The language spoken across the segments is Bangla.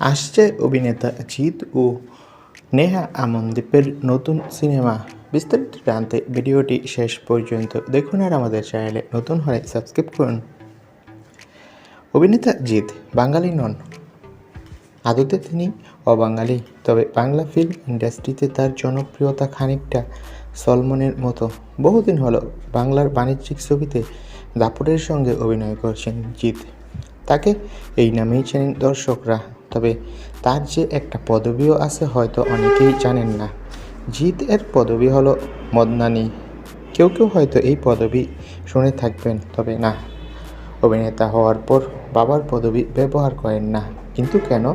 আসছে অভিনেতা জিৎ ও নেহা আমনদীপের নতুন সিনেমা। বিস্তারিত জানতে ভিডিওটি শেষ পর্যন্ত দেখুন আর আমাদের চ্যানেলে নতুন হলে সাবস্ক্রাইব করুন। অভিনেতা জিৎ বাঙালি নন, আদতে তিনি অবাঙালি, তবে বাংলা ফিল্ম ইন্ডাস্ট্রিতে তার জনপ্রিয়তা খানিকটা সলমনের মতো। বহুদিন হলো বাংলার বাণিজ্যিক ছবিতে দাপটের সঙ্গে অভিনয় করছেন জিৎ। তাকে এই নামেই চেনেন দর্শকরা। তবে তার যে একটা পদবিও আছে হয়তো অনেকেই জানেন না। জিৎ এর পদবি হলো মদনানি। কেউ কেউ হয়তো এই পদবি শুনে থাকবেন, তবে না। অভিনেতা হওয়ার পর বাবার পদবি ব্যবহার করেন না। কিন্তু কেন?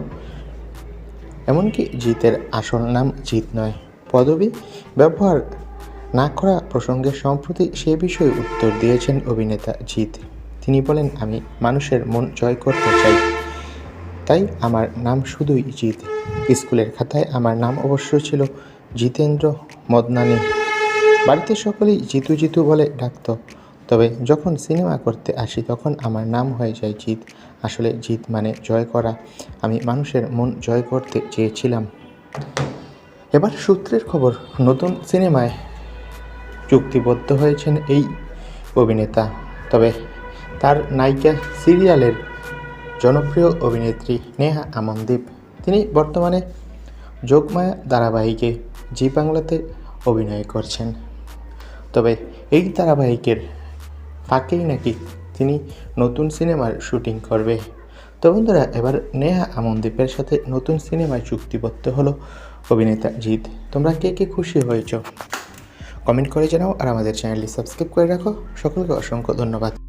এমনকি জিতের আসল নাম জিত নয়। পদবি ব্যবহার না করা প্রসঙ্গে সম্প্রতি সে বিষয়ে উত্তর দিয়েছেন অভিনেতা জিৎ। তিনি বলেন, আমি মানুষের মন জয় করতে চাই। তাই আমার নাম শুধুই জিৎ। স্কুলের খাতায় আমার নাম অবশ্য ছিল জিতেন্দ্র মদনানি। বাড়িতে সকলেই জিতু জিতু বলে ডাকত। তবে যখন সিনেমা করতে আসি তখন আমার নাম হয়ে যায় জিত আসলে জিত মানে জয় করা। আমি মানুষের মন জয় করতে চেয়েছিলাম। এবার সূত্রের খবর, নতুন সিনেমায় চুক্তিবদ্ধ হয়েছেন এই অভিনেতা। তবে তার নায়িকা সিরিয়ালের জনপ্রিয় অভিনেত্রী নেহা আমনদীপ। তিনি বর্তমানে যোগমায়া ধারাবাহিকে জি বাংলাতে অভিনয় করছেন। তবে এই ধারাবাহিকের ফাঁকেই নাকি তিনি নতুন সিনেমার শুটিং করবে। তো বন্ধুরা, এবার নেহা আমনদীপের সাথে নতুন সিনেমায় চুক্তিবদ্ধ হলো অভিনেতা জিৎ। তোমরা কে কে খুশি হয়েছ? কমেন্ট করে জানাও আর আমাদের চ্যানেলটি সাবস্ক্রাইব করে রাখো। সকলকে অসংখ্য ধন্যবাদ।